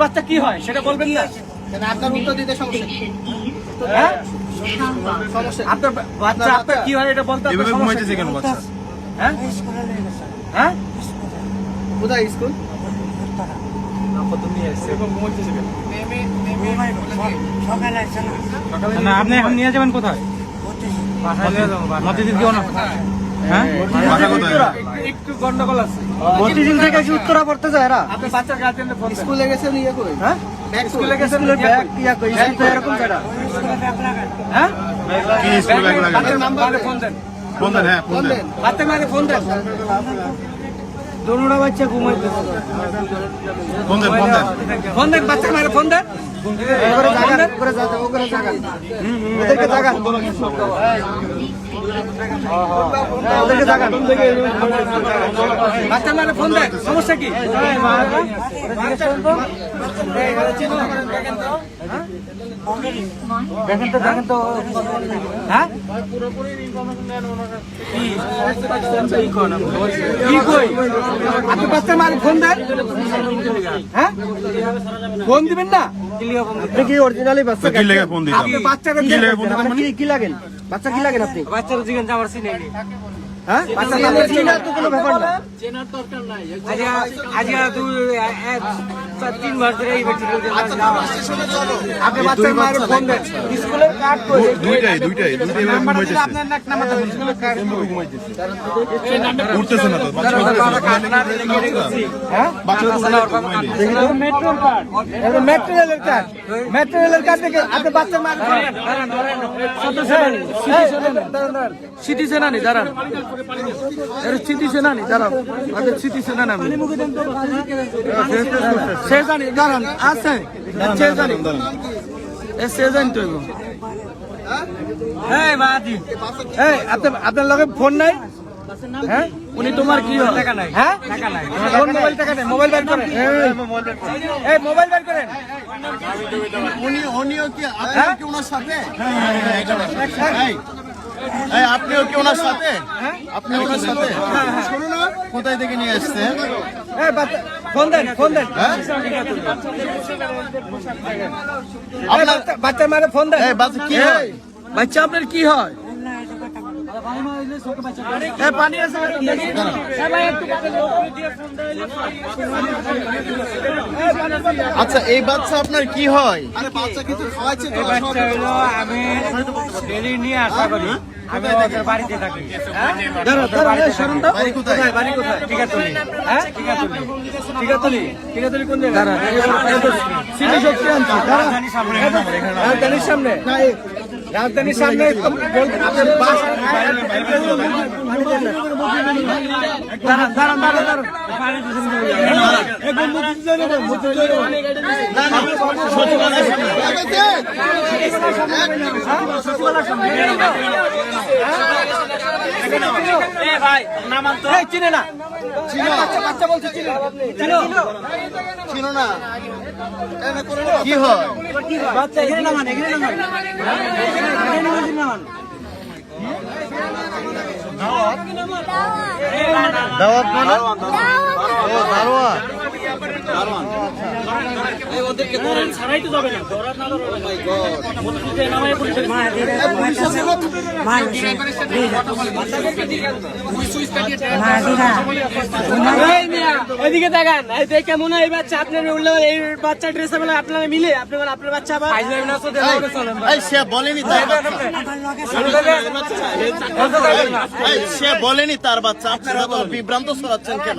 বাচ্চা কি হয়? সেটা বলবেন না। আপনার উত্তর দিতে সমস্যা কি? হ্যাঁ? আপনার বা- বাচ্চা আপনার কি হয় এটা বলতে আপনার এভাবে ঘুমাইতেছে কেন বাচ্চা? হ্যাঁ? হ্যাঁ? কোথায় স্কুল? না আপনি এখন নিয়ে যাবেন কোথায়? কেউ না হ্যাঁ? একটু গন্ডগোল আছে। মতিঝিল থেকে কি উত্তরা পড়তে যায় এরা? আপনার বাচ্চার গার্জেনকে ফোন স্কুলে গেছে নিয়ে কই হ্যাঁ? স্কুলে গেছেন ব্যাগ ইয়া কই স্কুল এরকম জায়গা হ্যাঁ? কি স্কুলে ব্যাগ লাগে বাচ্চার নাম্বারে ফোন দেন। ফোন দেন হ্যাঁ ফোন দেন। বাচ্চার মাকে ফোন দেন। দোনোটা বাচ্চা ঘুমাইতেছে ফোন দেন ফোন দেন। ফোন দেন বাচ্চার মাকে ফোন দেন। ওখানে জায়গা ওখানে জায়গা ওখানে জায়গা ওদেরকে ওদেরকে জায়গা বাচ্চার মানে ফোন দেন সমস্যা কি? দেখেন তো দেখেন তো। হ্যাঁ? ফোন দেন। হ্যাঁ? ফোন দিবেন না? আপনি কি অরিজিনালি বাচ্চা কি লেগে ফোন আপনি বাচ্চাকে কি মানে? কি কি লাগেন? বাচ্চা কি লাগেন আপনি? বাচ্চার জিজ্ঞেস আমার চিনে হ্যাঁ? বাচ্চা চিনা তো কোনো ব্যাপার না। তুই তিন মাস ধরে এই ব্যক্তি আপনি বাচ্চার মায়ের ফোন দেন। স্কুলের কার্ড করে দুইটাই দুইটাই দুইটাই এভাবে ঘুমাইতেছে। আপনার নাক নামাতে হবে, স্কুলের কার্ড উঠতেছে না তো বাচ্চা উঠতেছে হ্যাঁ? বাচ্চা উঠতেছে না ঘুমাইলে। মেট্রোর কার্ড এটা মেট্রো রেলের কার্ড মেট্রো রেলের কার্ড থেকে আপনি বাচ্চার মায়ের ফোন দেন সিটি সেনানি দাঁড়ান এর সিটি সেনানি দাঁড়ান। সিটি সেনানি আমি। সে জানি দাঁড়ান আছে সে জানি এ সে জানি তো বাদি এই আপনার আপনার লগে ফোন নাই? হ্যাঁ? উনি তোমার কি হয়? টাকা নাই। হ্যাঁ? টাকা নাই। কোন মোবাইল টাকা নাই মোবাইল বের করেন। এই মোবাইল বের করেন। উনি উনিও কি হ্যাঁ? কি ওনার সাথে? এই, এই, আপনিও কি ওনার সাথে? আপনি ওনার সাথে? শোনো না কোথায় থেকে নিয়ে আসছেন ফোন দেন ফোন দেন। হ্যাঁ? বাচ্চা- বাচ্চার মারে ফোন দেন। বাচ্চা কি হয়? বাচ্চা আপনার কি হয়? পানি আছে। আচ্ছা এই বাচ্চা আপনার কি হয়? আমি ডেলি নিয়ে আসা করি। আমি ওদের বাড়িতে থাকি। ওদের বাড়িতে থাকি। বাড়ি কোথায়? বাড়ি কোথায়? টিকাতলি হ্যাঁ? কোন জায়গা দাঁড়া সিটি শক্তি রাজধানীর সামনে তো চিনে না বাচ্চা বলছে ছিল না কি হয় বাচ্চা এখানে নামান এখানে নামান এখানে নামান। নামান দাওয়াত মানে ও দারোয়ান এই মিয়া, এদিকে দেখান এই দেখে মনে হয় এই বাচ্চা আপনার উঠলে এই বাচ্চা ড্রেসে বলে আপনারা মিলে আপনি বলেন আপনার বাচ্চা আবার বলেনি তার বাচ্চা সে বলেনি তার বাচ্চা আপনারা বিভ্রান্ত ছড়াচ্ছেন কেন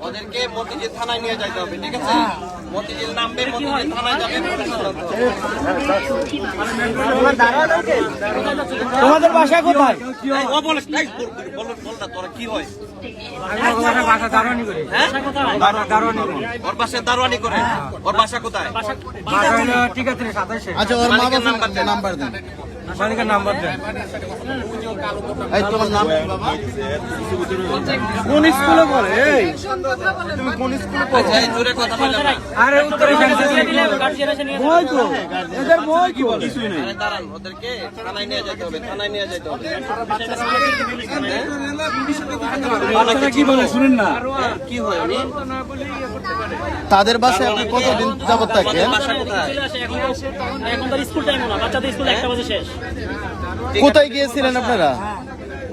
ওদেরকে মতিঝিল থানায় নিয়ে যাইতে হবে ঠিক আছে? মতিঝিল নামবে মতিঝিল থানায় যাবে তোমাদের বাসা কোথায়? ও বলে এই, বল- বল বল না তোরা কি হয়? দারোয়ানি করে। ওর বাসা কোথায়? আচ্ছা ওর মা বাবার নাম্বার দেন। মালিকের নাম্বার দেন। এই তোমার নাম কি বাবা? কোন স্কুলে পড়ে? এই। তুমি কোন স্কুলে পড়ো? আরে উত্তরে বই তো। এদের বই কি বলে বাচ্চারা কি বলে শুনেন না। তাদের বাসায় আপনি কতদিন যাবত থাকেন? এখন তো স্কুল টাইম না। বাচ্চাদের স্কুল একটা বাজে শেষ। কোথায় গিয়েছিলেন আপনারা?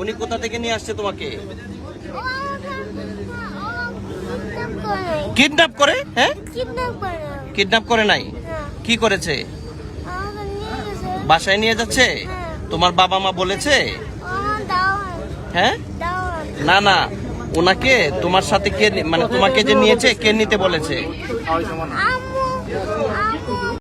উনি কোথা থেকে নিয়ে আসছে তোমাকে? কিডন্যাপ করে? হ্যাঁ? কিডন্যাপ করে নাই? কি করেছে? বাসায় নিয়ে যাচ্ছে? তোমার বাবা মা বলেছে? হ্যাঁ? না না, ওনাকে তোমার সাথে কে মানে তোমাকে যে নিয়েছে, কে নিতে বলেছে?